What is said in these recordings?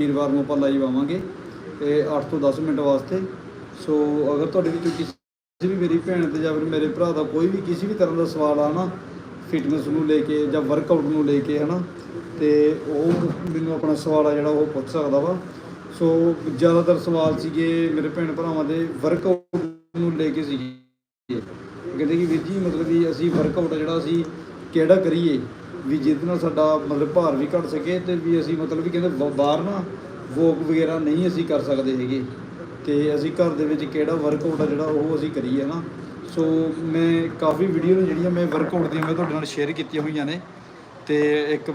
ਵੀਰਵਾਰ ਨੂੰ ਆਪਾਂ ਲਾਈਵ ਆਵਾਂਗੇ ਤੇ 8 ਤੋਂ 10 ਮਿੰਟ ਵਾਸਤੇ। ਸੋ ਅਗਰ ਤੁਹਾਡੇ ਵਿੱਚੋਂ ਕਿਸੇ ਵੀ ਮੇਰੀ ਭੈਣ ਤੇ ਜਾਂ ਫਿਰ ਮੇਰੇ ਭਰਾ ਦਾ ਕੋਈ ਵੀ ਕਿਸੇ ਵੀ ਤਰ੍ਹਾਂ ਦਾ ਸਵਾਲ ਆ ਨਾ ਫਿਟਨੈਸ ਨੂੰ ਲੈ ਕੇ ਜਾਂ ਵਰਕਆਊਟ ਨੂੰ ਲੈ ਕੇ, ਹਨਾ, ਤੇ ਉਹ ਮੈਨੂੰ ਆਪਣਾ ਸਵਾਲ ਆ ਜਿਹੜਾ ਉਹ ਪੁੱਛ ਸਕਦਾ ਵਾ। ਸੋ ਜ਼ਿਆਦਾਤਰ ਸਵਾਲ ਸੀਗੇ ਮੇਰੇ ਭੈਣ ਭਰਾਵਾਂ ਦੇ ਵਰਕਆਊਟ ਨੂੰ ਲੈ ਕੇ ਸੀਗੇ। ਕਹਿੰਦੇ ਕਿ ਵੀਰ ਜੀ, ਮਤਲਬ ਵੀ ਅਸੀਂ ਵਰਕਆਊਟ ਜਿਹੜਾ ਅਸੀਂ ਕਿਹੜਾ ਕਰੀਏ? ਵੀ ਜਿਹਦੇ ਨਾਲ ਸਾਡਾ ਮਤਲਬ ਭਾਰ ਵੀ ਘਟ ਸਕੇ ਤੇ ਵੀ ਅਸੀਂ ਮਤਲਬ ਵੀ ਕਹਿੰਦੇ ਬ- ਬਾਹਰ ਨਾ ਵੋਕ ਵਗੈਰਾ ਨਹੀਂ ਅਸੀਂ ਕਰ ਸਕਦੇ ਹੈਗੇ। ਤੇ ਅਸੀਂ ਘਰ ਦੇ ਵਿੱਚ ਕਿਹੜਾ ਵਰਕਆਊਟ ਆ ਜਿਹੜਾ ਉਹ ਅਸੀਂ ਕਰੀਏ ਨਾ ਸੋ ਮੈਂ ਕਾਫੀ ਵੀਡੀਓ ਨੇ ਜਿਹੜੀਆਂ ਮੈਂ ਵਰਕਆਊਟ ਦੀਆਂ ਮੈਂ ਤੁਹਾਡੇ ਨਾਲ ਸ਼ੇਅਰ ਕੀਤੀਆਂ ਹੋਈਆਂ ਨੇ। ਤੇ ਇੱਕ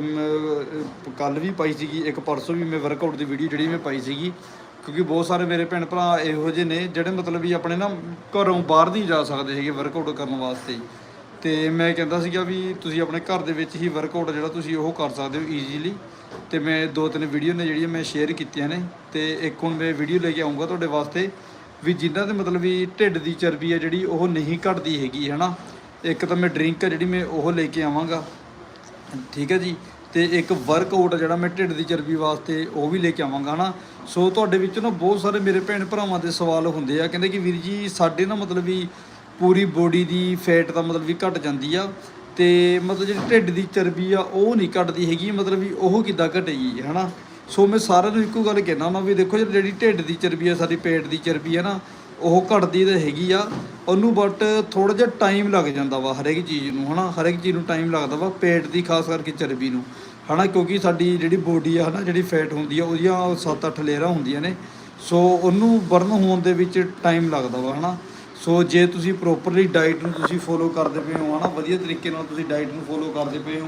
ਕੱਲ ਵੀ ਪਾਈ ਸੀਗੀ, ਇੱਕ ਪਰਸੋਂ ਵੀ ਮੈਂ ਵਰਕਆਊਟ ਦੀ ਵੀਡੀਓ ਜਿਹੜੀ ਮੈਂ ਪਾਈ ਸੀਗੀ। ਕਿਉਂਕਿ ਬਹੁਤ ਸਾਰੇ ਮੇਰੇ ਭੈਣ ਭਰਾ ਇਹੋ ਜਿਹੇ ਨੇ ਜਿਹੜੇ ਮਤਲਬ ਵੀ ਆਪਣੇ ਨਾ ਘਰੋਂ ਬਾਹਰ ਨਹੀਂ ਜਾ ਸਕਦੇ ਹੈਗੇ ਵਰਕਆਊਟ ਕਰਨ ਵਾਸਤੇ। ਤੇ ਮੈਂ ਕਹਿੰਦਾ ਸੀਗਾ ਵੀ ਤੁਸੀਂ ਆਪਣੇ ਘਰ ਦੇ ਵਿੱਚ ਹੀ ਵਰਕਆਊਟ ਜਿਹੜਾ ਤੁਸੀਂ ਉਹ ਕਰ ਸਕਦੇ ਹੋ ਈਜ਼ੀਲੀ ਤੇ ਮੈਂ ਦੋ ਤਿੰਨ ਵੀਡੀਓ ਨੇ ਜਿਹੜੀਆਂ ਮੈਂ ਸ਼ੇਅਰ ਕੀਤੀਆਂ ਨੇ ਤੇ ਇੱਕ ਹੁਣ ਮੈਂ ਵੀਡੀਓ ਲੈ ਕੇ ਆਉਂਗਾ ਤੁਹਾਡੇ ਵਾਸਤੇ ਵੀ ਜਿਨ੍ਹਾਂ ਦੇ ਮਤਲਬ ਵੀ ਢਿੱਡ ਦੀ ਚਰਬੀ ਹੈ ਜਿਹੜੀ ਉਹ ਨਹੀਂ ਘਟਦੀ ਹੈਗੀ ਹੈ ਨਾ ਇੱਕ ਤਾਂ ਮੈਂ ਡਰਿੰਕ ਹੈ ਜਿਹੜੀ ਮੈਂ ਉਹ ਲੈ ਕੇ ਆਵਾਂਗਾ, ਠੀਕ ਹੈ ਜੀ? ਤੇ ਇੱਕ ਵਰਕਆਊਟ ਆ ਜਿਹੜਾ ਮੈਂ ਢਿੱਡ ਦੀ ਚਰਬੀ ਵਾਸਤੇ ਉਹ ਵੀ ਲੈ ਕੇ ਆਵਾਂਗਾ, ਹਨਾ? ਸੋ ਤੁਹਾਡੇ ਵਿੱਚ ਨਾ ਬਹੁਤ ਸਾਰੇ ਮੇਰੇ ਭੈਣ ਭਰਾਵਾਂ ਦੇ ਸਵਾਲ ਹੁੰਦੇ ਆ। ਕਹਿੰਦੇ ਕਿ ਵੀਰ ਜੀ, ਸਾਡੇ ਨਾ ਮਤਲਬ ਵੀ ਪੂਰੀ ਬੋਡੀ ਦੀ ਫੈਟ ਦਾ ਮਤਲਬ ਵੀ ਘਟ ਜਾਂਦੀ ਆ ਤੇ ਮਤਲਬ ਜਿਹੜੀ ਢਿੱਡ ਦੀ ਚਰਬੀ ਆ, ਉਹ ਨਹੀਂ ਘਟਦੀ ਹੈਗੀ, ਮਤਲਬ ਵੀ ਉਹ ਕਿੱਦਾਂ ਘਟੇਗੀ, ਹਨਾ? ਸੋ ਮੈਂ ਸਾਰਿਆਂ ਨੂੰ ਇੱਕੋ ਗੱਲ ਕਹਿਣਾ ਹੁੰਦਾ ਵੀ ਦੇਖੋ ਜਿਹੜੀ ਢਿੱਡ ਦੀ ਚਰਬੀ ਆ, ਸਾਡੀ ਪੇਟ ਦੀ ਚਰਬੀ ਆ ਨਾ, ਉਹ ਘਟਦੀ ਤਾਂ ਹੈਗੀ ਆ, ਉਹਨੂੰ ਬਟ ਥੋੜਾ ਜਿਹਾ ਟਾਈਮ ਲੱਗ ਜਾਂਦਾ ਵਾ ਹਰੇਕ ਚੀਜ਼ ਨੂੰ, ਹਨਾ? ਹਰੇਕ ਚੀਜ਼ ਨੂੰ ਟਾਈਮ ਲੱਗਦਾ ਵਾ ਪੇਟ ਦੀ, ਖਾਸ ਕਰਕੇ ਚਰਬੀ ਨੂੰ, ਹਨਾ? ਕਿਉਂਕਿ ਸਾਡੀ ਜਿਹੜੀ ਬੋਡੀ ਆ, ਹਨਾ, ਜਿਹੜੀ ਫੈਟ ਹੁੰਦੀ ਆ, ਉਹਦੀਆਂ 7-8 ਲੇਅਰਾਂ ਹੁੰਦੀਆਂ ਨੇ, ਸੋ ਉਹਨੂੰ ਬਰਨ ਹੋਣ ਦੇ ਵਿੱਚ ਟਾਈਮ ਲੱਗਦਾ ਵਾ, ਹਨਾ? ਸੋ ਜੇ ਤੁਸੀਂ ਪ੍ਰੋਪਰਲੀ ਡਾਈਟ ਨੂੰ ਤੁਸੀਂ ਫੋਲੋ ਕਰਦੇ ਪਏ ਹੋ, ਹਨਾ, ਵਧੀਆ ਤਰੀਕੇ ਨਾਲ ਤੁਸੀਂ ਡਾਈਟ ਨੂੰ ਫੋਲੋ ਕਰਦੇ ਪਏ ਹੋ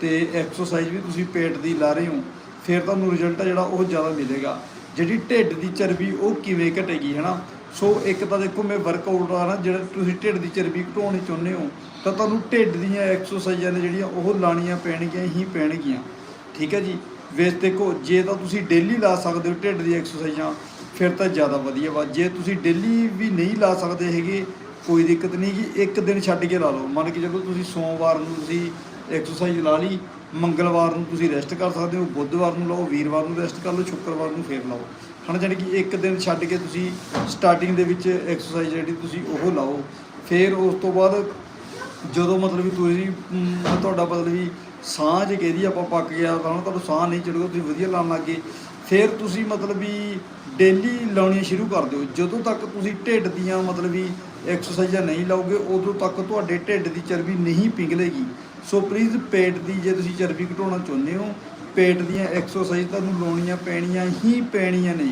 ਤੇ ਐਕਸਰਸਾਈਜ਼ ਵੀ ਤੁਸੀਂ ਪੇਟ ਦੀ ਲਾ ਰਹੇ ਹੋ, ਫਿਰ ਤੁਹਾਨੂੰ ਰਿਜ਼ਲਟ ਆ ਜਿਹੜਾ ਉਹ ਜ਼ਿਆਦਾ ਮਿਲੇਗਾ। ਜਿਹੜੀ ਢਿੱਡ ਦੀ ਚਰਬੀ ਉਹ ਕਿਵੇਂ ਘਟੇਗੀ, ਹਨਾ? ਸੋ ਇੱਕ ਤਾਂ ਦੇਖੋ, ਮੈਂ ਵਰਕਆਊਟ ਆ ਨਾ, ਜਿਹੜਾ ਤੁਸੀਂ ਢਿੱਡ ਦੀ ਚਰਬੀ ਘਟਾਉਣੀ ਚਾਹੁੰਦੇ ਹੋ, ਤਾਂ ਤੁਹਾਨੂੰ ਢਿੱਡ ਦੀਆਂ ਐਕਸਰਸਾਈਜ਼ਾਂ ਨੇ ਜਿਹੜੀਆਂ ਉਹ ਲਾਣੀਆਂ ਪੈਣਗੀਆਂ, ਹੀ ਪੈਣਗੀਆਂ। ਠੀਕ ਹੈ ਜੀ? ਵੇਸ ਦੇਖੋ, ਜੇ ਤਾਂ ਤੁਸੀਂ ਡੇਲੀ ਲਾ ਸਕਦੇ ਹੋ ਢਿੱਡ ਦੀ ਐਕਸਰਸਾਈਜ਼ਾਂ ਫਿਰ ਤਾਂ ਜ਼ਿਆਦਾ ਵਧੀਆ ਵਾ। ਜੇ ਤੁਸੀਂ ਡੇਲੀ ਵੀ ਨਹੀਂ ਲਾ ਸਕਦੇ ਹੈਗੇ, ਕੋਈ ਦਿੱਕਤ ਨਹੀਂ ਕਿ ਇੱਕ ਦਿਨ ਛੱਡ ਕੇ ਲਾ ਲਓ। ਮੰਨ ਕੇ ਚੱਲੋ ਤੁਸੀਂ ਸੋਮਵਾਰ ਨੂੰ ਤੁਸੀਂ ਐਕਸਰਸਾਈਜ਼ ਲਾ ਲਈ, ਮੰਗਲਵਾਰ ਨੂੰ ਤੁਸੀਂ ਰੈਸਟ ਕਰ ਸਕਦੇ ਹੋ, ਬੁੱਧਵਾਰ ਨੂੰ ਲਾਓ, ਵੀਰਵਾਰ ਨੂੰ ਰੈਸਟ ਕਰ ਲਓ, ਸ਼ੁੱਕਰਵਾਰ ਨੂੰ ਫੇਰ ਲਾਓ। ਹਨਾ, ਜਾਣੀ ਕਿ ਇੱਕ ਦਿਨ ਛੱਡ ਕੇ ਤੁਸੀਂ ਸਟਾਰਟਿੰਗ ਦੇ ਵਿੱਚ ਐਕਸਰਸਾਈਜ਼ ਜਿਹੜੀ ਤੁਸੀਂ ਉਹ ਲਾਓ। ਫਿਰ ਉਸ ਤੋਂ ਬਾਅਦ ਜਦੋਂ ਮਤਲਬ ਵੀ ਤੁਸੀਂ ਤੁਹਾਡਾ ਮਤਲਬ ਵੀ ਸਾਹ ਜੇ ਕਹਿਦੀ ਆਪਾਂ ਪੱਕ ਗਿਆ, ਤਾਂ ਹੁਣ ਤੁਹਾਨੂੰ ਸਾਹ ਨਹੀਂ ਚੜੂਗਾ, ਤੁਸੀਂ ਵਧੀਆ ਲਾਉਣ ਲੱਗੇ ਫਿਰ ਤੁਸੀਂ ਮਤਲਬ ਵੀ ਡੇਲੀ ਲਾਉਣੀਆਂ ਸ਼ੁਰੂ ਕਰ ਦਿਓ। ਜਦੋਂ ਤੱਕ ਤੁਸੀਂ ਢਿੱਡ ਦੀਆਂ ਮਤਲਬ ਵੀ ਐਕਸਰਸਾਈਜ਼ਾਂ ਨਹੀਂ ਲਾਓਗੇ, ਉਦੋਂ ਤੱਕ ਤੁਹਾਡੇ ਢਿੱਡ ਦੀ ਚਰਬੀ ਨਹੀਂ ਪਿਘਲੇਗੀ। ਸੋ ਪਲੀਜ਼ ਪੇਟ ਦੀ ਜੇ ਤੁਸੀਂ ਚਰਬੀ ਘਟਾਉਣਾ ਚਾਹੁੰਦੇ ਹੋ, ਪੇਟ ਦੀਆਂ ਐਕਸਰਸਾਈਜ਼ ਤੁਹਾਨੂੰ ਲਾਉਣੀਆਂ ਪੈਣੀਆਂ ਹੀ ਪੈਣੀਆਂ ਨੇ।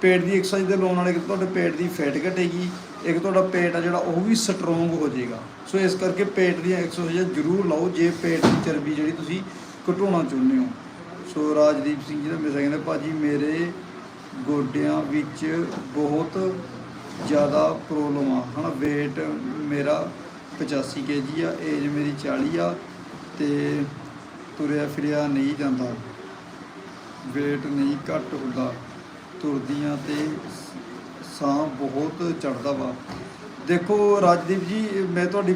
ਪੇਟ ਦੀ ਐਕਸਰਸਾਈਜ਼ ਦੇ ਲਾਉਣ ਨਾਲ ਇੱਕ ਤੁਹਾਡੇ ਪੇਟ ਦੀ ਫੈਟ ਘਟੇਗੀ, ਇੱਕ ਤੁਹਾਡਾ ਪੇਟ ਆ ਜਿਹੜਾ ਉਹ ਵੀ ਸਟਰੋਂਗ ਹੋ ਜਾਏਗਾ। ਸੋ ਇਸ ਕਰਕੇ ਪੇਟ ਦੀਆਂ ਐਕਸਰਸਾਈਜ਼ਾਂ ਜ਼ਰੂਰ ਲਾਓ ਜੇ ਪੇਟ ਦੀ ਚਰਬੀ ਜਿਹੜੀ ਤੁਸੀਂ ਘਟਾਉਣਾ ਚਾਹੁੰਦੇ ਹੋ। ਸੋ ਰਾਜਦੀਪ ਸਿੰਘ ਜੀ ਦਾ ਮੈਸੇਜ ਕਹਿੰਦੇ ਭਾਜੀ, ਮੇਰੇ ਗੋਡਿਆਂ ਵਿੱਚ ਬਹੁਤ ਜ਼ਿਆਦਾ ਪ੍ਰੋਬਲਮ ਆ। ਹਨਾ, weight ਮੇਰਾ 85 ਕੇਜੀ ਆ ਏਜ ਮੇਰੀ 40 ਆ ਤੇ ਤੁਰਿਆ ਫਿਰਿਆ ਨਹੀਂ ਜਾਂਦਾ। weight ਨਹੀਂ ਘੱਟ ਹੁੰਦਾ। ਤੁਰਦੀਆਂ ਤੇ ਸਾਹ ਬਹੁਤ ਚੜਦਾ ਵਾ। ਦੇਖੋ ਰਾਜਦੀਪ ਜੀ, ਮੈਂ ਤੁਹਾਡੀ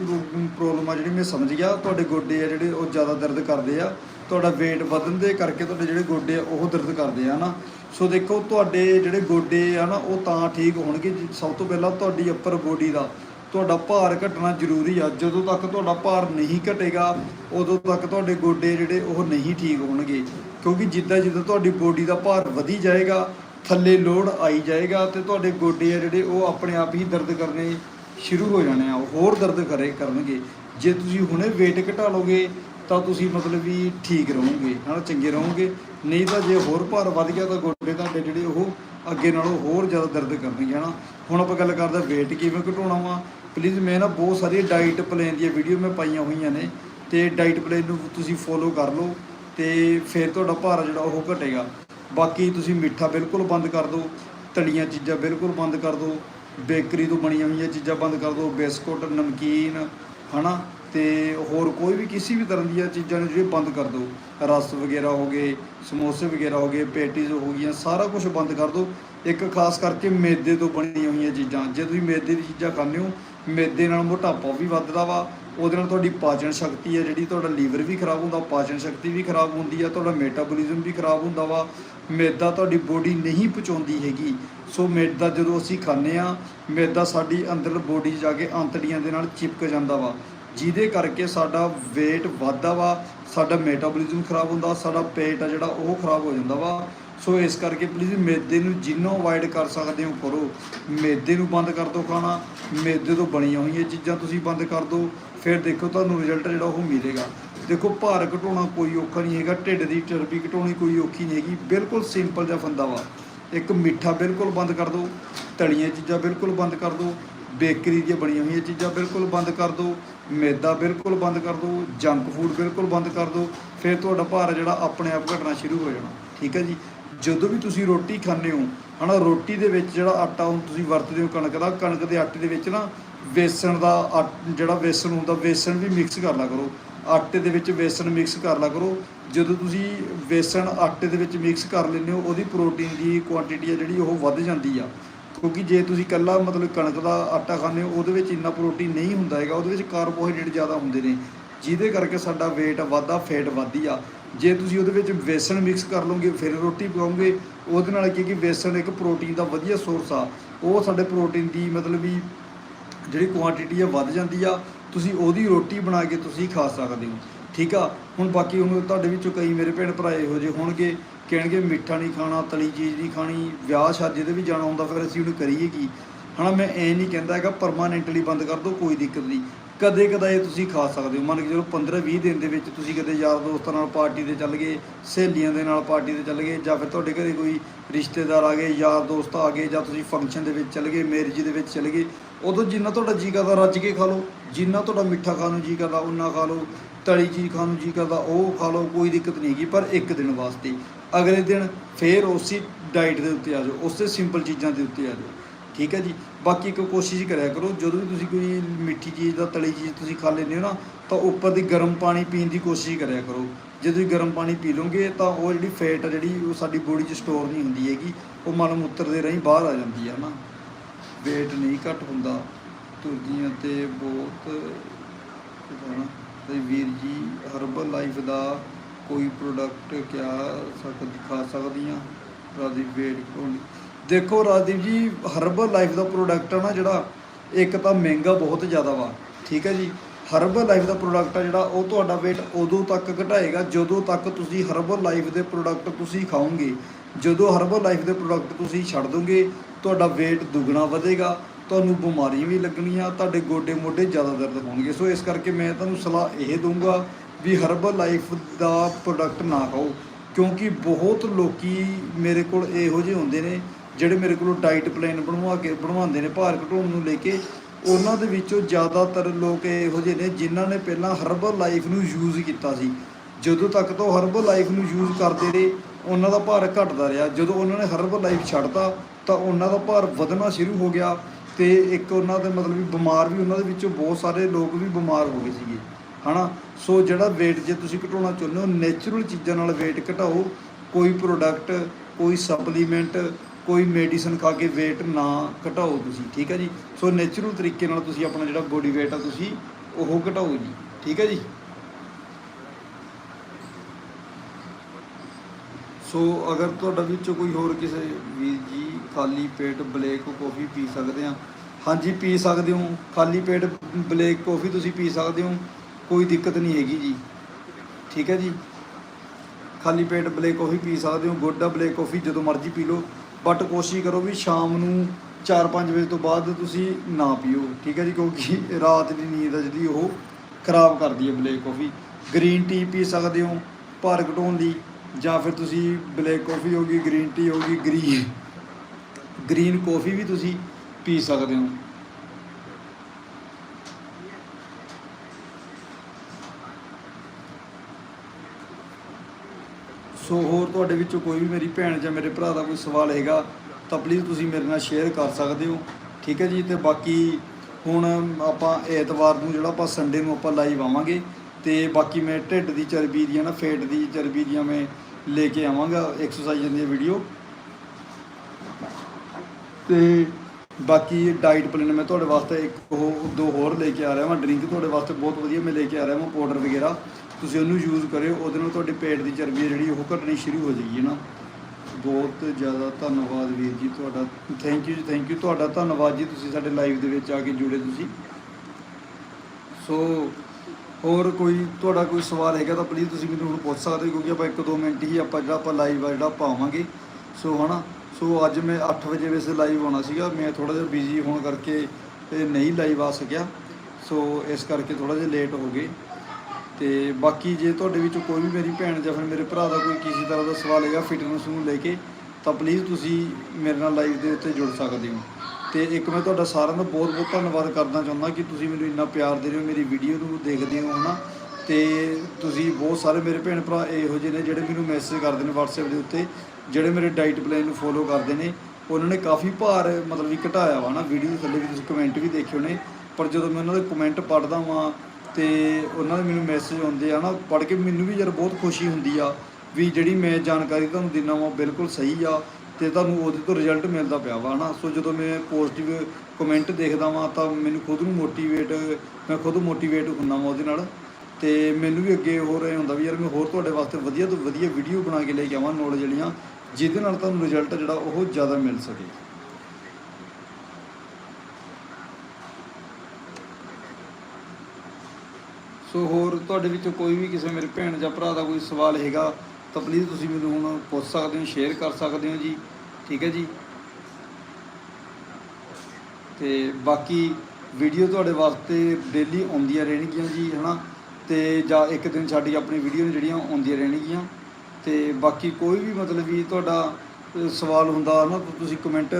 ਪ੍ਰੋਬਲਮ ਆ ਜਿਹੜੀ ਮੈਂ ਸਮਝ ਗਿਆ। ਤੁਹਾਡੇ ਗੋਡੇ ਆ ਜਿਹੜੇ, ਉਹ ਜ਼ਿਆਦਾ ਦਰਦ ਕਰਦੇ ਆ। ਤੁਹਾਡਾ weight ਵਧਣ ਦੇ ਕਰਕੇ ਤੁਹਾਡੇ ਜਿਹੜੇ ਗੋਡੇ ਆ, ਉਹ ਦਰਦ ਕਰਦੇ ਆ ਨਾ ਸੋ ਦੇਖੋ, ਤੁਹਾਡੇ ਜਿਹੜੇ ਗੋਡੇ ਆ ਨਾ, ਉਹ ਤਾਂ ਠੀਕ ਹੋਣਗੇ। ਜੀ- ਸਭ ਤੋਂ ਪਹਿਲਾਂ ਤੁਹਾਡੀ ਅੱਪਰ ਬੋਡੀ ਦਾ, ਤੁਹਾਡਾ ਭਾਰ ਘਟਣਾ ਜ਼ਰੂਰੀ ਆ। ਜਦੋਂ ਤੱਕ ਤੁਹਾਡਾ ਭਾਰ ਨਹੀਂ ਘਟੇਗਾ, ਉਦੋਂ ਤੱਕ ਤੁਹਾਡੇ ਗੋਡੇ ਜਿਹੜੇ, ਉਹ ਨਹੀਂ ਠੀਕ ਹੋਣਗੇ। ਕਿਉਂਕਿ ਜਿੱਦਾਂ ਜਿੱਦਾਂ ਤੁਹਾਡੀ ਬੋਡੀ ਦਾ ਭਾਰ ਵਧੀ ਜਾਏਗਾ, ਥੱਲੇ ਲੋਡ ਆਈ ਜਾਏਗਾ, ਤੇ ਤੁਹਾਡੇ ਗੋਡੇ ਆ ਜਿਹੜੇ, ਉਹ ਆਪਣੇ ਆਪ ਹੀ ਦਰਦ ਕਰਨੇ ਸ਼ੁਰੂ ਹੋ ਜਾਣੇ ਆ, ਉਹ ਹੋਰ ਦਰਦ ਕਰੇ ਕਰਨਗੇ। ਜੇ ਤੁਸੀਂ ਹੁਣੇ weight ਘਟਾ ਲਓਗੇ, ਤਾਂ ਤੁਸੀਂ ਮਤਲਬ ਵੀ ਠੀਕ ਰਹੋਗੇ ਹਨਾ ਚੰਗੇ ਰਹੋਗੇ। ਨਹੀਂ ਤਾਂ ਜੇ ਹੋਰ ਭਾਰ ਵੱਧ ਗਿਆ ਤਾਂ ਗੋਡੇ ਤੁਹਾਡੇ ਜਿਹੜੇ ਉਹ ਅੱਗੇ ਨਾਲੋਂ ਹੋਰ ਜ਼ਿਆਦਾ ਦਰਦ ਕਰਨਗੇ, ਹਨਾ? ਹੁਣ ਆਪਾਂ ਗੱਲ ਕਰਦੇ weight ਕਿਵੇਂ ਘਟਾਉਣਾ ਵਾ। ਪਲੀਜ਼ ਮੈਂ ਨਾ ਬਹੁਤ ਸਾਰੀ ਡਾਈਟ ਪਲਾਨ ਦੀਆਂ ਵੀਡੀਓ ਮੈਂ ਪਾਈਆਂ ਹੋਈਆਂ ਨੇ, ਤੇ ਡਾਈਟ ਪਲਾਨ ਨੂੰ ਤੁਸੀਂ ਫੋਲੋ ਕਰ ਲਓ, ਤੇ ਫਿਰ ਤੁਹਾਡਾ ਭਾਰ ਜਿਹੜਾ ਉਹ ਘਟੇਗਾ। ਬਾਕੀ ਤੁਸੀਂ ਮਿੱਠਾ ਬਿਲਕੁਲ ਬੰਦ ਕਰ ਦਿਓ, ਤਲੀਆਂ ਚੀਜ਼ਾਂ ਬਿਲਕੁਲ ਬੰਦ ਕਰ ਦਿਓ ਬੇਕਰੀ ਤੋਂ ਬਣੀਆਂ ਹੋਈਆਂ ਚੀਜ਼ਾਂ ਬੰਦ ਕਰ ਦਿਓ, ਬਿਸਕੁਟ, ਨਮਕੀਨ, ਹਨਾ? ਤੇ ਹੋਰ ਕੋਈ ਵੀ ਕਿਸੇ ਵੀ ਤਰ੍ਹਾਂ ਦੀਆਂ ਚੀਜ਼ਾਂ ਨੂੰ ਜਿਹੜੇ ਬੰਦ ਕਰ ਦਿਓ। ਰਸ ਵਗੈਰਾ ਹੋ ਗਏ, ਸਮੋਸੇ ਵਗੈਰਾ ਹੋ ਗਏ, ਪੇਟੀਜ਼ ਹੋ ਗਈਆਂ, ਸਾਰਾ ਕੁਝ ਬੰਦ ਕਰ ਦਿਓ। ਇੱਕ ਖਾਸ ਕਰਕੇ ਮੈਦੇ ਤੋਂ ਬਣੀਆਂ ਹੋਈਆਂ ਚੀਜ਼ਾਂ। ਜੇ ਤੁਸੀਂ ਮੈਦੇ ਦੀ ਚੀਜ਼ਾਂ ਖਾਂਦੇ ਹੋ, ਮੈਦੇ ਨਾਲ ਮੋਟਾਪਾ ਵੀ ਵੱਧਦਾ ਵਾ ਉਹਦੇ ਨਾਲ ਤੁਹਾਡੀ ਪਾਚਨ ਸ਼ਕਤੀ ਹੈ, ਜਿਹੜੀ ਤੁਹਾਡਾ ਲੀਵਰ ਵੀ ਖਰਾਬ ਹੁੰਦਾ, ਪਾਚਨ ਸ਼ਕਤੀ ਵੀ ਖਰਾਬ ਹੁੰਦੀ ਆ, ਤੁਹਾਡਾ ਮੈਟਾਬੋਲਿਜ਼ਮ ਵੀ ਖਰਾਬ ਹੁੰਦਾ ਵਾ, ਮੈਦਾ ਤੁਹਾਡੀ ਬੋਡੀ ਨਹੀਂ ਪਚਾਉਂਦੀ ਹੈਗੀ। ਸੋ ਮੈਦਾ ਜਦੋਂ ਅਸੀਂ ਖਾਂਦੇ ਆ ਮੈਦਾ ਸਾਡੀ ਅੰਦਰ ਬੋਡੀ 'ਚ ਜਾ ਕੇ ਅੰਤੜੀਆਂ ਦੇ ਨਾਲ ਚਿਪਕ ਜਾਂਦਾ ਵਾ। ਜਿਹਦੇ ਕਰਕੇ ਸਾਡਾ weight ਵੱਧਦਾ ਵਾ, ਸਾਡਾ ਮੈਟਾਬੋਲਿਜ਼ਮ ਖਰਾਬ ਹੁੰਦਾ, ਸਾਡਾ ਪੇਟ ਆ ਜਿਹੜਾ ਉਹ ਖਰਾਬ ਹੋ ਜਾਂਦਾ ਵਾ। ਸੋ ਇਸ ਕਰਕੇ ਪਲੀਜ਼ ਮੈਦੇ ਨੂੰ ਜਿੰਨੋਂ ਅਵਾਇਡ ਕਰ ਸਕਦੇ ਹੋ ਕਰੋ। ਮੈਦੇ ਨੂੰ ਬੰਦ ਕਰ ਦਿਓ ਖਾਣਾ। ਮੈਦੇ ਤੋਂ ਬਣੀਆਂ ਹੋਈਆਂ ਚੀਜ਼ਾਂ ਤੁਸੀਂ ਬੰਦ ਕਰ ਦਿਓ। ਫਿਰ ਦੇਖੋ ਤੁਹਾਨੂੰ ਰਿਜ਼ਲਟ ਜਿਹੜਾ ਉਹ ਮਿਲੇਗਾ। ਦੇਖੋ ਭਾਰ ਘਟਾਉਣਾ ਕੋਈ ਔਖਾ ਨਹੀਂ ਹੈਗਾ। ਢਿੱਡ ਦੀ ਚਰਬੀ ਘਟਾਉਣੀ ਕੋਈ ਔਖੀ ਨਹੀਂ ਹੈਗੀ। ਬਿਲਕੁਲ ਸਿੰਪਲ ਜਿਹਾ ਫੰਦਾ ਵਾ। ਇੱਕ ਮਿੱਠਾ ਬਿਲਕੁਲ ਬੰਦ ਕਰ ਦਿਓ। ਤਲੀਆਂ ਚੀਜ਼ਾਂ ਬਿਲਕੁਲ ਬੰਦ ਕਰ ਦਿਓ। ਬੇਕਰੀ ਦੀਆਂ ਬਣੀਆਂ ਹੋਈਆਂ ਚੀਜ਼ਾਂ ਬਿਲਕੁਲ ਬੰਦ ਕਰ ਦਿਓ। ਮੈਦਾ ਬਿਲਕੁਲ ਬੰਦ ਕਰ ਦਿਓ। ਜੰਕ ਫੂਡ ਬਿਲਕੁਲ ਬੰਦ ਕਰ ਦਿਓ। ਫਿਰ ਤੁਹਾਡਾ ਭਾਰ ਜਿਹੜਾ ਆਪਣੇ ਆਪ ਘਟਣਾ ਸ਼ੁਰੂ ਹੋ ਜਾਣਾ। ਠੀਕ ਹੈ ਜੀ? ਜਦੋਂ ਵੀ ਤੁਸੀਂ ਰੋਟੀ ਖਾਂਦੇ ਹੋ, ਹਨਾ, ਰੋਟੀ ਦੇ ਵਿੱਚ ਜਿਹੜਾ ਆਟਾ ਹੁਣ ਤੁਸੀਂ ਵਰਤਦੇ ਹੋ ਕਣਕ ਦਾ, ਕਣਕ ਦੇ ਆਟੇ ਦੇ ਵਿੱਚ ਨਾ ਵੇਸਣ ਦਾ ਆਟ- ਜਿਹੜਾ ਵੇਸਣ ਹੁੰਦਾ, ਵੇਸਣ ਵੀ ਮਿਕਸ ਕਰ ਲਿਆ ਕਰੋ। ਆਟੇ ਦੇ ਵਿੱਚ ਵੇਸਣ ਮਿਕਸ ਕਰ ਲਿਆ ਕਰੋ। ਜਦੋਂ ਤੁਸੀਂ ਵੇਸਣ ਆਟੇ ਦੇ ਵਿੱਚ ਮਿਕਸ ਕਰ ਲੈਂਦੇ ਹੋ, ਉਹਦੀ ਪ੍ਰੋਟੀਨ ਦੀ ਕੁਆਂਟੀਟੀ ਆ ਜਿਹੜੀ, ਉਹ ਵੱਧ ਜਾਂਦੀ ਆ। ਕਿਉਂਕਿ ਜੇ ਤੁਸੀਂ ਇਕੱਲਾ ਮਤਲਬ ਕਣਕ ਦਾ ਆਟਾ ਖਾਂਦੇ ਹੋ, ਉਹਦੇ ਵਿੱਚ ਇੰਨਾ ਪ੍ਰੋਟੀਨ ਨਹੀਂ ਹੁੰਦਾ ਹੈਗਾ, ਉਹਦੇ ਵਿੱਚ ਕਾਰਬੋਹਾਈਡਰੇਟ ਜ਼ਿਆਦਾ ਹੁੰਦੇ ਨੇ। ਜਿਹਦੇ ਕਰਕੇ ਸਾਡਾ weight ਵੱਧਦਾ ਫੈਟ ਵੱਧਦੀ ਆ। ਜੇ ਤੁਸੀਂ ਉਹਦੇ ਵਿੱਚ ਵੇਸਣ ਮਿਕਸ ਕਰ ਲਓਗੇ, ਫਿਰ ਰੋਟੀ ਪਕਾਓਗੇ, ਉਹਦੇ ਨਾਲ ਕੀ ਕਿ ਵੇਸਣ ਇੱਕ ਪ੍ਰੋਟੀਨ ਦਾ ਵਧੀਆ ਸੋਰਸ ਆ। ਉਹ ਸਾਡੇ ਪ੍ਰੋਟੀਨ ਦੀ ਮਤਲਬ ਵੀ ਜਿਹੜੀ ਕੁਆਂਟੀਟੀ ਆ, ਵੱਧ ਜਾਂਦੀ ਆ। ਤੁਸੀਂ ਉਹਦੀ ਰੋਟੀ ਬਣਾ ਕੇ ਤੁਸੀਂ ਖਾ ਸਕਦੇ ਹੋ। ਠੀਕ ਆ? ਹੁਣ ਬਾਕੀ ਹੁਣ ਤੁਹਾਡੇ ਵਿੱਚੋਂ ਕਈ ਮੇਰੇ ਭੈਣ ਭਰਾ ਇਹੋ ਜਿਹੇ ਹੋਣਗੇ, ਕਹਿਣਗੇ ਮਿੱਠਾ ਨਹੀਂ ਖਾਣਾ, ਤਲੀ ਚੀਜ਼ ਨਹੀਂ ਖਾਣੀ, ਵਿਆਹ ਸ਼ਾਦੀ ਤੇ ਵੀ ਜਾਣਾ ਹੁੰਦਾ, ਫਿਰ ਅਸੀਂ ਉਹਨੂੰ ਕਰੀਏ ਕੀ? ਹਨਾ, ਮੈਂ ਐ ਨਹੀਂ ਕਹਿੰਦਾ ਹੈਗਾ ਪਰਮਾਨੈਂਟਲੀ ਬੰਦ ਕਰ ਦਿਓ, ਕੋਈ ਦਿੱਕਤ ਨਹੀਂ। ਕਦੇ ਕਦਾਏ ਤੁਸੀਂ ਖਾ ਸਕਦੇ ਹੋ। ਮੰਨ ਕੇ ਚਲੋ 15 20 ਦਿਨ ਦੇ ਵਿੱਚ ਤੁਸੀਂ ਕਦੇ ਯਾਰ ਦੋਸਤਾਂ ਨਾਲ ਪਾਰਟੀ ਤੇ ਚੱਲ ਗਏ, ਸਹੇਲੀਆਂ ਦੇ ਨਾਲ ਪਾਰਟੀ ਤੇ ਚੱਲ ਗਏ ਜਾਂ ਫਿਰ ਤੁਹਾਡੇ ਘਰੇ ਕੋਈ ਰਿਸ਼ਤੇਦਾਰ ਆ ਗਏ, ਯਾਰ ਦੋਸਤ ਆ ਗਏ ਜਾਂ ਤੁਸੀਂ ਫੰਕਸ਼ਨ ਦੇ ਵਿੱਚ ਚੱਲ ਗਏ ਮੈਰਿਜ ਦੇ ਵਿੱਚ ਚੱਲ ਗਏ, ਉਦੋਂ ਜਿੰਨਾ ਤੁਹਾਡਾ ਜੀ ਕਰਦਾ ਰੱਜ ਕੇ ਖਾ ਲਓ। ਜਿੰਨਾ ਤੁਹਾਡਾ ਮਿੱਠਾ ਖਾਣ ਨੂੰ ਜੀ ਕਰਦਾ ਉਨਾ ਖਾ ਲਓ। ਤਲੀ ਚੀਜ਼ ਖਾਣ ਨੂੰ ਜੀ ਕਰਦਾ, ਉਹ ਖਾ ਲਓ, ਕੋਈ ਦਿੱਕਤ ਨਹੀਂ ਹੈਗੀ। ਪਰ ਇੱਕ ਦਿਨ ਵਾਸਤੇ, ਅਗਲੇ ਦਿਨ ਫੇਰ ਉਸੇ ਡਾਈਟ ਦੇ ਉੱਤੇ ਆ ਜਾਓ, ਉਸੇ ਸਿੰਪਲ ਚੀਜ਼ਾਂ ਦੇ ਉੱਤੇ ਆ ਜਾਓ। ਠੀਕ ਹੈ ਜੀ। ਬਾਕੀ ਇੱਕ ਕੋਸ਼ਿਸ਼ ਕਰਿਆ ਕਰੋ, ਜਦੋਂ ਵੀ ਤੁਸੀਂ ਕੋਈ ਮਿੱਠੀ ਚੀਜ਼ ਦਾ ਤਲੀ ਚੀਜ਼ ਤੁਸੀਂ ਖਾ ਲੈਂਦੇ ਹੋ ਨਾ, ਤਾਂ ਉੱਪਰ ਦੀ ਗਰਮ ਪਾਣੀ ਪੀਣ ਦੀ ਕੋਸ਼ਿਸ਼ ਕਰਿਆ ਕਰੋ। ਜੇ ਤੁਸੀਂ ਗਰਮ ਪਾਣੀ ਪੀ ਲਓਗੇ, ਤਾਂ ਉਹ ਜਿਹੜੀ ਫੈਟ ਆ ਜਿਹੜੀ, ਉਹ ਸਾਡੀ ਬੋਡੀ 'ਚ ਸਟੋਰ ਨਹੀਂ ਹੁੰਦੀ ਹੈਗੀ। ਉਹ ਮਲ ਮੂਤਰ ਦੇ ਰਾਹੀਂ ਬਾਹਰ ਆ ਜਾਂਦੀ ਹੈ ਨਾ। weight ਨਹੀਂ ਘਟ ਹੁੰਦਾ। ਤੁਰਦੀਆਂ ਤੇ ਬਹੁਤ ਕਿਦਾਂ ਤੇ ਵੀਰ ਜੀ ਹਰਬਲ ਲਾਈਫ ਦਾ ਕੋਈ ਪ੍ਰੋਡਕਟ ਕਿਆ ਸਕਦ ਖਾ ਸਕਦੀਆਂ? ਰਾਜੀਵ weight ਘਟਾਉਣ ਦੇਖੋ ਰਾਜਦੀਪ ਜੀ ਹਰਬਲ ਲਾਈਫ ਦਾ ਪ੍ਰੋਡਕਟ ਆ ਨਾ ਜਿਹੜਾ, ਇੱਕ ਤਾਂ ਮਹਿੰਗਾ ਬਹੁਤ ਜ਼ਿਆਦਾ ਵਾ, ਠੀਕ ਹੈ ਜੀ? ਹਰਬਲ ਲਾਈਫ ਦਾ ਪ੍ਰੋਡਕਟ ਆ ਜਿਹੜਾ, ਉਹ ਤੁਹਾਡਾ weight ਉਦੋਂ ਤੱਕ ਘਟਾਏਗਾ ਜਦੋਂ ਤੱਕ ਤੁਸੀਂ ਹਰਬਲ ਲਾਈਫ ਦੇ ਪ੍ਰੋਡਕਟ ਤੁਸੀਂ ਖਾਓਗੇ। ਜਦੋਂ ਹਰਬਲ ਲਾਈਫ ਦੇ ਪ੍ਰੋਡਕਟ ਤੁਸੀਂ ਛੱਡ ਦੋਗੇ, ਤੁਹਾਡਾ weight ਦੁੱਗਣਾ ਵਧੇਗਾ, ਤੁਹਾਨੂੰ ਬਿਮਾਰੀਆਂ ਵੀ ਲੱਗਣੀਆਂ ਤੁਹਾਡੇ ਗੋਡੇ ਮੋਢੇ ਜ਼ਿਆਦਾ ਦਰਦ ਹੋਣਗੇ। ਸੋ ਇਸ ਕਰਕੇ ਮੈਂ ਤੁਹਾਨੂੰ ਸਲਾਹ ਇਹ ਦਊਂਗਾ ਵੀ ਹਰਬਲ ਲਾਈਫ ਦਾ ਪ੍ਰੋਡਕਟ ਨਾ ਖਾਓ, ਕਿਉਂਕਿ ਬਹੁਤ ਲੋਕੀ ਮੇਰੇ ਕੋਲ ਇਹੋ ਜਿਹੇ ਹੁੰਦੇ ਨੇ ਜਿਹੜੇ ਮੇਰੇ ਕੋਲੋਂ ਡਾਈਟ ਪਲਾਨ ਬਣਵਾ ਕੇ ਬਣਵਾਉਂਦੇ ਨੇ ਭਾਰ ਘਟਾਉਣ ਨੂੰ ਲੈ ਕੇ, ਉਹਨਾਂ ਦੇ ਵਿੱਚੋਂ ਜ਼ਿਆਦਾਤਰ ਲੋਕ ਇਹੋ ਜਿਹੇ ਨੇ ਜਿਨ੍ਹਾਂ ਨੇ ਪਹਿਲਾਂ ਹਰਬਲ ਲਾਈਫ ਨੂੰ ਯੂਜ਼ ਕੀਤਾ ਸੀ। ਜਦੋਂ ਤੱਕ ਤੋਂ ਹਰਬਲ ਲਾਈਫ ਨੂੰ ਯੂਜ਼ ਕਰਦੇ ਰਹੇ, ਉਹਨਾਂ ਦਾ ਭਾਰ ਘਟਦਾ ਰਿਹਾ। ਜਦੋਂ ਉਹਨਾਂ ਨੇ ਹਰਬਲ ਲਾਈਫ ਛੱਡਤਾ, ਤਾਂ ਉਹਨਾਂ ਦਾ ਭਾਰ ਵਧਣਾ ਸ਼ੁਰੂ ਹੋ ਗਿਆ ਤੇ ਇੱਕ ਉਹਨਾਂ ਦੇ ਮਤਲਬ ਵੀ ਬਿਮਾਰ ਵੀ ਉਹਨਾਂ ਦੇ ਵਿੱਚੋਂ ਬਹੁਤ ਸਾਰੇ ਲੋਕ ਵੀ ਬਿਮਾਰ ਹੋ ਗਏ ਸੀਗੇ। ਹਨਾ? ਸੋ ਜਿਹੜਾ weight ਜੇ ਤੁਸੀਂ ਘਟਾਉਣਾ ਚਾਹੁੰਦੇ ਹੋ ਨੇਚਰਲ ਚੀਜ਼ਾਂ ਨਾਲ weight ਘਟਾਓ। ਕੋਈ ਪ੍ਰੋਡਕਟ ਕੋਈ ਸਪਲੀਮੈਂਟ ਕੋਈ ਮੈਡੀਸਨ ਖਾ ਕੇ weight ਨਾ ਘਟਾਓ ਤੁਸੀਂ, ਠੀਕ ਹੈ ਜੀ? ਸੋ ਨੇਚਰਲ ਤਰੀਕੇ ਨਾਲ ਤੁਸੀਂ ਆਪਣਾ ਜਿਹੜਾ ਬੋਡੀ weight ਆ ਤੁਸੀਂ, ਉਹ ਘਟਾਓ ਜੀ, ਠੀਕ ਹੈ ਜੀ? ਸੋ ਅਗਰ ਤੁਹਾਡਾ ਵਿੱਚੋਂ ਕੋਈ ਹੋਰ ਕਿਸੇ ਵੀ ਜੀ ਖਾਲੀ ਪੇਟ ਬਲੈਕ ਕੌਫੀ ਪੀ ਸਕਦੇ ਆ, ਹਾਂਜੀ ਪੀ ਸਕਦੇ ਹੋ, ਖਾਲੀ ਪੇਟ ਬਲੈਕ ਕੌਫੀ ਤੁਸੀਂ ਪੀ ਸਕਦੇ ਹੋ, ਕੋਈ ਦਿੱਕਤ ਨਹੀਂ ਹੈਗੀ ਜੀ, ਠੀਕ ਹੈ ਜੀ? ਖਾਲੀ ਪੇਟ ਬਲੈਕ ਕੌਫੀ ਪੀ ਸਕਦੇ ਹੋ, ਗੋਡਾ ਬਲੈਕ ਕੌਫੀ ਜਦੋਂ ਮਰਜ਼ੀ ਪੀ ਲਓ ਬਟ ਕੋਸ਼ਿਸ਼ ਕਰੋ ਵੀ ਸ਼ਾਮ ਨੂੰ 4-5 ਵਜੇ ਤੋਂ ਬਾਅਦ ਤੁਸੀਂ ਨਾ ਪੀਓ, ਠੀਕ ਹੈ ਜੀ? ਕਿਉਂਕਿ ਰਾਤ ਦੀ ਨੀਂਦ ਆ ਜਿਹੜੀ ਉਹ ਖਰਾਬ ਕਰਦੀ ਹੈ ਬਲੈਕ ਕੌਫੀ। ਗ੍ਰੀਨ ਟੀ ਪੀ ਸਕਦੇ ਹੋ, ਭਾਰ ਘਟਾਉਣ ਲਈ ਜਾਂ ਫਿਰ ਤੁਸੀਂ ਬਲੈਕ ਕੌਫੀ ਹੋ ਗਈ, ਗ੍ਰੀਨ ਟੀ ਹੋ ਗਈ, ਗ੍ਰੀਨ ਗ੍ਰੀਨ ਕੌਫੀ ਵੀ ਤੁਸੀਂ ਪੀ ਸਕਦੇ ਹੋ। ਸੋ ਹੋਰ ਤੁਹਾਡੇ ਵਿੱਚੋਂ ਕੋਈ ਵੀ ਮੇਰੀ ਭੈਣ ਜਾਂ ਮੇਰੇ ਭਰਾ ਦਾ ਕੋਈ ਸਵਾਲ ਹੈਗਾ, ਤਾਂ ਪਲੀਜ਼ ਤੁਸੀਂ ਮੇਰੇ ਨਾਲ ਸ਼ੇਅਰ ਕਰ ਸਕਦੇ ਹੋ। ਠੀਕ ਹੈ ਜੀ, ਤੇ ਬਾਕੀ ਹੁਣ ਆਪਾਂ ਐਤਵਾਰ ਨੂੰ ਜਿਹੜਾ ਆਪਾਂ ਸੰਡੇ ਨੂੰ ਆਪਾਂ ਲਾਈਵ ਆਵਾਂਗੇ, ਤੇ ਬਾਕੀ ਮੈਂ ਢਿੱਡ ਦੀ ਚਰਬੀ ਦੀਆਂ ਨਾ, ਫੇਟ ਦੀ ਚਰਬੀ ਦੀਆਂ ਮੈਂ ਲੈ ਕੇ ਆਵਾਂਗਾ ਐਕਸਰਸਾਈਜ਼ ਦੀਆਂ ਵੀਡੀਓ ਤੇ ਬਾਕੀ ਡਾਈਟ ਪਲਾਨ ਮੈਂ ਤੁਹਾਡੇ ਵਾਸਤੇ ਇੱਕ ਉਹ, ਦੋ ਹੋਰ ਲੈ ਕੇ ਆ ਰਿਹਾ ਹਾਂ ਡਰਿੰਕ ਤੁਹਾਡੇ ਵਾਸਤੇ ਬਹੁਤ ਵਧੀਆ ਮੈਂ ਲੈ ਕੇ ਆ ਰਿਹਾ ਹਾਂ ਪਾਊਡਰ ਵਗੈਰਾ। ਤੁਸੀਂ ਉਹਨੂੰ ਯੂਜ਼ ਕਰਿਓ, ਉਹਦੇ ਨਾਲ ਤੁਹਾਡੇ ਪੇਟ ਦੀ ਚਰਬੀ ਹੈ ਜਿਹੜੀ ਉਹ ਘਟਣੀ ਸ਼ੁਰੂ ਹੋ ਜਾਏਗੀ ਨਾ। ਬਹੁਤ ਜ਼ਿਆਦਾ ਧੰਨਵਾਦ ਵੀਰ ਜੀ ਤੁਹਾਡਾ। ਥੈਂਕ ਯੂ ਜੀ ਥੈਂਕ ਯੂ ਤੁਹਾਡਾ ਧੰਨਵਾਦ ਜੀ ਤੁਸੀਂ ਸਾਡੇ ਲਾਈਵ ਦੇ ਵਿੱਚ ਆ ਕੇ ਜੁੜੇ ਤੁਸੀਂ। ਸੋ ਹੋਰ ਕੋਈ ਤੁਹਾਡਾ ਕੋਈ ਸਵਾਲ ਹੈਗਾ ਤਾਂ ਪਲੀਜ਼ ਤੁਸੀਂ ਮੈਨੂੰ ਹੁਣ ਪੁੱਛ ਸਕਦੇ ਹੋ, ਕਿਉਂਕਿ ਆਪਾਂ ਇੱਕ ਦੋ ਮਿੰਟ ਹੀ ਆਪਾਂ ਜਿਹੜਾ ਆਪਾਂ ਲਾਈਵ ਆ ਜਿਹੜਾ ਪਾਵਾਂਗੇ। ਸੋ ਹਨਾ? ਸੋ ਅੱਜ ਮੈਂ 8 ਵਜੇ ਵੈਸੇ ਲਾਈਵ ਆਉਣਾ ਸੀਗਾ। ਮੈਂ ਥੋੜਾ ਜਿਹਾ ਬਿਜ਼ੀ ਹੋਣ ਕਰਕੇ ਇਹ ਨਹੀਂ ਲਾਈਵ ਆ ਸਕਿਆ। ਸੋ ਇਸ ਕਰਕੇ ਥੋੜਾ ਜਿਹਾ ਲੇਟ ਹੋ ਗਏ। ਤੇ ਬਾਕੀ ਜੇ ਤੁਹਾਡੇ ਵਿੱਚੋਂ ਕੋਈ ਵੀ ਮੇਰੀ ਭੈਣ ਜਾਂ ਫਿਰ ਮੇਰੇ ਭਰਾ ਦਾ ਕੋਈ ਕਿਸੇ ਤਰ੍ਹਾਂ ਦਾ ਸਵਾਲ ਹੈਗਾ ਫਿਟਨੈਸ ਨੂੰ ਲੈ ਕੇ, ਤਾਂ ਪਲੀਜ਼ ਤੁਸੀਂ ਮੇਰੇ ਨਾਲ ਲਾਈਵ ਦੇ ਉੱਤੇ ਜੁੜ ਸਕਦੇ ਹੋ। ਤੇ ਇੱਕ ਮੈਂ ਤੁਹਾਡਾ ਸਾਰਿਆਂ ਦਾ ਬਹੁਤ ਬਹੁਤ ਧੰਨਵਾਦ ਕਰਨਾ ਚਾਹੁੰਦਾ ਕਿ ਤੁਸੀਂ ਮੈਨੂੰ ਇੰਨਾ ਪਿਆਰ ਦੇ ਰਹੇ ਹੋ, ਮੇਰੀ ਵੀਡੀਓ ਨੂੰ ਦੇਖਦੇ ਹੋ, ਹਨਾ? ਤੇ ਤੁਸੀਂ ਬਹੁਤ ਸਾਰੇ ਮੇਰੇ ਭੈਣ ਭਰਾ ਇਹੋ ਜਿਹੇ ਨੇ ਜਿਹੜੇ ਮੈਨੂੰ ਮੈਸੇਜ ਕਰਦੇ ਨੇ WhatsApp ਦੇ ਉੱਤੇ, ਜਿਹੜੇ ਮੇਰੇ ਡਾਈਟ ਪਲਾਨ ਨੂੰ ਫੋਲੋ ਕਰਦੇ ਨੇ। ਉਹਨਾਂ ਨੇ ਕਾਫੀ ਭਾਰ ਮਤਲਬ ਕਿ ਘਟਾਇਆ ਵਾ ਨਾ ਵੀਡੀਓ ਦੇ ਥੱਲੇ ਵੀ ਤੁਸੀਂ ਕਮੈਂਟ ਵੀ ਦੇਖੇ ਹੋਣੇ ਪਰ ਜਦੋਂ ਮੈਂ ਉਹਨਾਂ ਦੇ ਕਮੈਂਟ ਪੜ੍ਹਦਾ ਵਾਂ ਤੇ ਉਹਨਾਂ ਦੇ ਮੈਨੂੰ ਮੈਸੇਜ ਆਉਂਦੇ ਆ ਨਾ, ਪੜ੍ਹ ਕੇ ਮੈਨੂੰ ਵੀ ਯਾਰ ਬਹੁਤ ਖੁਸ਼ੀ ਹੁੰਦੀ ਆ ਵੀ ਜਿਹੜੀ ਮੈਂ ਜਾਣਕਾਰੀ ਤੁਹਾਨੂੰ ਦਿੰਦਾ ਵਾਂ, ਬਿਲਕੁਲ ਸਹੀ ਆ ਤੇ ਤੁਹਾਨੂੰ ਉਹਦੇ ਤੋਂ ਰਿਜ਼ਲਟ ਮਿਲਦਾ ਪਿਆ ਵਾ, ਹਨਾ? ਸੋ ਜਦੋਂ ਮੈਂ ਪੋਜ਼ਿਟਿਵ ਕਮੈਂਟ ਦੇਖਦਾ ਵਾਂ, ਤਾਂ ਮੈਨੂੰ ਖੁਦ ਨੂੰ ਮੋਟੀਵੇਟ ਮੈਂ ਖੁਦ ਮੋਟੀਵੇਟ ਹੁੰਦਾ ਵਾਂ ਉਹਦੇ ਨਾਲ। ਤੇ ਮੈਨੂੰ ਵੀ ਅੱਗੇ ਹੋ ਇਹ ਹੁੰਦਾ ਵੀ ਯਾਰ ਮੈਂ ਹੋਰ ਤੁਹਾਡੇ ਵਾਸਤੇ ਵਧੀਆ ਤੋਂ ਵਧੀਆ ਵੀਡੀਓ ਬਣਾ ਕੇ ਲੈ ਕੇ ਆਵਾਂ ਨੌਲੇਜ ਵਾਲੀਆਂ ਜਿਹਦੇ ਨਾਲ ਤੁਹਾਨੂੰ ਰਿਜ਼ਲਟ ਜਿਹੜਾ ਉਹ ਜ਼ਿਆਦਾ ਮਿਲ ਸਕੇ। ਸੋ ਹੋਰ ਤੁਹਾਡੇ ਵਿੱਚੋਂ ਕੋਈ ਵੀ ਕਿਸੇ ਮੇਰੇ ਭੈਣ ਜਾਂ ਭਰਾ ਦਾ ਕੋਈ ਸਵਾਲ ਹੈਗਾ, ਤਾਂ ਪਲੀਜ਼ ਤੁਸੀਂ ਮੈਨੂੰ ਹੁਣ ਪੁੱਛ ਸਕਦੇ ਹੋ ਸ਼ੇਅਰ ਕਰ ਸਕਦੇ ਹੋ ਜੀ। ਠੀਕ ਹੈ ਜੀ? ਤੇ ਬਾਕੀ ਵੀਡੀਓ ਤੁਹਾਡੇ ਵਾਸਤੇ ਡੇਲੀ ਆਉਂਦੀਆਂ ਰਹਿਣਗੀਆਂ ਜੀ, ਹਨਾ? ਤੇ ਜਾਂ ਇੱਕ ਦਿਨ ਸਾਡੀ ਆਪਣੀ ਵੀਡੀਓ ਜਿਹੜੀਆਂ ਆਉਂਦੀਆਂ ਰਹਿਣਗੀਆਂ। ਤੇ ਬਾਕੀ ਕੋਈ ਵੀ ਮਤਲਬ ਵੀ ਤੁਹਾਡਾ ਸਵਾਲ ਹੁੰਦਾ ਨਾ ਤੁਸੀਂ ਕਮੈਂਟ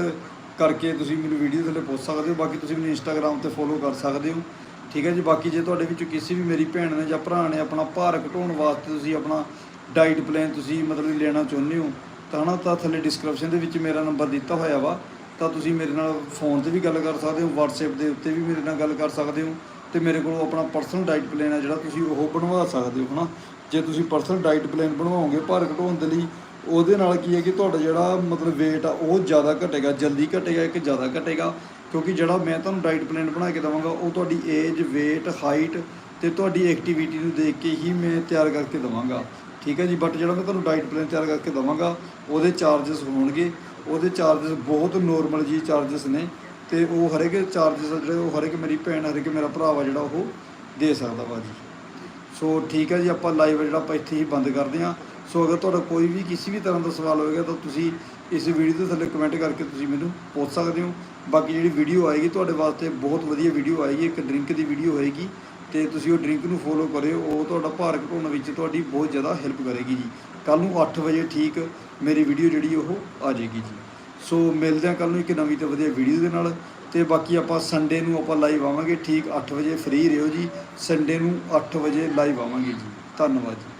ਕਰਕੇ ਤੁਸੀਂ ਮੈਨੂੰ ਵੀਡੀਓ ਥੱਲੇ ਪੁੱਛ ਸਕਦੇ ਹੋ। ਬਾਕੀ ਤੁਸੀਂ ਮੈਨੂੰ ਇੰਸਟਾਗ੍ਰam ਤੇ ਫੋਲੋ ਕਰ ਸਕਦੇ ਹੋ। ਠੀਕ ਹੈ ਜੀ, ਬਾਕੀ ਜੇ ਤੁਹਾਡੇ ਵਿੱਚੋਂ ਕਿਸੇ ਵੀ ਮੇਰੀ ਭੈਣ ਨੇ ਜਾਂ ਭਰਾ ਨੇ ਆਪਣਾ ਭਾਰ ਘਟਾਉਣ ਵਾਸਤੇ ਤੁਸੀਂ ਆਪਣਾ ਡਾਈਟ ਪਲਾਨ ਤੁਸੀਂ ਮਤਲਬ ਲੈਣਾ ਚਾਹੁੰਦੇ ਹੋ, ਤਾਂ ਨਾ ਤਾਂ ਥੱਲੇ ਡਿਸਕ੍ਰਿਪਸ਼ਨ ਦੇ ਵਿੱਚ ਮੇਰਾ ਨੰਬਰ ਦਿੱਤਾ ਹੋਇਆ ਵਾ, ਤਾਂ ਤੁਸੀਂ ਮੇਰੇ ਨਾਲ ਫੋਨ ਤੇ ਵੀ ਗੱਲ ਕਰ ਸਕਦੇ ਹੋ, WhatsApp ਦੇ ਉੱਤੇ ਵੀ ਮੇਰੇ ਨਾਲ ਗੱਲ ਕਰ ਸਕਦੇ ਹੋ ਤੇ ਮੇਰੇ ਕੋਲ ਆਪਣਾ ਪਰਸਨਲ ਡਾਈਟ ਪਲਾਨ ਹੈ ਜਿਹੜਾ ਤੁਸੀਂ ਉਹ ਬਣਵਾ ਸਕਦੇ ਹੋ, ਹਨਾ? ਜੇ ਤੁਸੀਂ ਪਰਸਨਲ ਡਾਈਟ ਪਲਾਨ ਬਣਵਾਓਗੇ ਭਾਰ ਘਟਾਉਣ ਦੇ ਲਈ, ਉਹਦੇ ਨਾਲ ਕੀ ਹੈ ਕਿ ਤੁਹਾਡਾ ਜਿਹੜਾ ਮਤਲਬ weight ਆ ਉਹ ਜ਼ਿਆਦਾ ਘਟੇਗਾ, ਜਲਦੀ ਘਟੇਗਾ ਇੱਕ ਜ਼ਿਆਦਾ ਘਟੇਗਾ। ਕਿਉਂਕਿ ਜਿਹੜਾ ਮੈਂ ਤੁਹਾਨੂੰ ਡਾਈਟ ਪਲਾਨ ਬਣਾ ਕੇ ਦਵਾਂਗਾ, ਉਹ ਤੁਹਾਡੀ ਏਜ ਵੇਟ ਹਾਈਟ ਤੇ ਤੁਹਾਡੀ ਐਕਟੀਵਿਟੀ ਨੂੰ ਦੇਖ ਕੇ ਹੀ ਮੈਂ ਤਿਆਰ ਕਰਕੇ ਦਵਾਂਗਾ। ਠੀਕ ਹੈ ਜੀ? ਬਟ ਜਿਹੜਾ ਮੈਂ ਤੁਹਾਨੂੰ ਡਾਈਟ ਪਲਾਨ ਤਿਆਰ ਕਰਕੇ ਦਵਾਂਗਾ, ਉਹਦੇ ਚਾਰजेस ਹੋਣਗੇ। ਉਹਦੇ ਚਾਰजेस ਬਹੁਤ ਨੋਰਮਲ ਜੀ ਚਾਰजेस ਨੇ ਤੇ ਉਹ ਹਰੇਕ ਚਾਰजेस ਜਿਹੜੇ, ਉਹ ਹਰੇਕ ਮੇਰੀ ਭੈਣ, ਹਰੇਕ ਮੇਰਾ ਭਰਾ ਵਾ ਜਿਹੜਾ ਉਹ ਦੇ ਸਕਦਾ ਵਾ ਜੀ। ਸੋ ਠੀਕ ਹੈ ਜੀ? ਆਪਾਂ ਲਾਈਵ ਜਿਹੜਾ ਆਪਾਂ ਇੱਥੇ ਹੀ ਬੰਦ ਕਰਦੇ ਹਾਂ। ਸੋ ਅਗਰ ਤੁਹਾਡਾ ਕੋਈ ਵੀ ਕਿਸੇ ਵੀ ਤਰ੍ਹਾਂ ਦਾ ਸਵਾਲ ਹੋਵੇਗਾ ਤਾਂ ਤੁਸੀਂ ਇਸ ਵੀਡੀਓ ਦੇ ਥੱਲੇ ਕਮੈਂਟ ਕਰਕੇ ਤੁਸੀਂ ਮੈਨੂੰ ਪੁੱਛ ਸਕਦੇ ਹੋ। ਬਾਕੀ ਜਿਹੜੀ ਵੀਡੀਓ ਆਏਗੀ ਤੁਹਾਡੇ ਵਾਸਤੇ ਬਹੁਤ ਵਧੀਆ ਵੀਡੀਓ ਆਏਗੀ, ਇੱਕ ਡਰਿੰਕ ਦੀ ਵੀਡੀਓ ਹੋਏਗੀ ਤੇ ਤੁਸੀਂ ਉਹ ਡਰਿੰਕ ਨੂੰ ਫੋਲੋ ਕਰਿਓ, ਉਹ ਤੁਹਾਡਾ ਭਾਰ ਘਟਾਉਣ ਵਿੱਚ ਤੁਹਾਡੀ ਬਹੁਤ ਜ਼ਿਆਦਾ ਹੈਲਪ ਕਰੇਗੀ ਜੀ। ਕੱਲ ਨੂੰ 8 ਵਜੇ ਠੀਕ ਮੇਰੀ ਵੀਡੀਓ ਜਿਹੜੀ ਉਹ ਆ ਜਾਏਗੀ ਜੀ। ਸੋ ਮਿਲਦੇ ਹਾਂ ਕੱਲ ਨੂੰ ਇੱਕ ਨਵੀਂ ਤੇ ਵਧੀਆ ਵੀਡੀਓ ਦੇ ਨਾਲ ਤੇ ਬਾਕੀ ਆਪਾਂ ਸੰਡੇ ਨੂੰ ਆਪਾਂ ਲਾਈਵ ਆਵਾਂਗੇ, ਠੀਕ 8 ਵਜੇ ਫ੍ਰੀ ਰਹੋ ਜੀ। ਸੰਡੇ ਨੂੰ 8 ਵਜੇ ਲਾਈਵ ਆਵਾਂਗੇ ਜੀ। ਧੰਨਵਾਦ ਜੀ।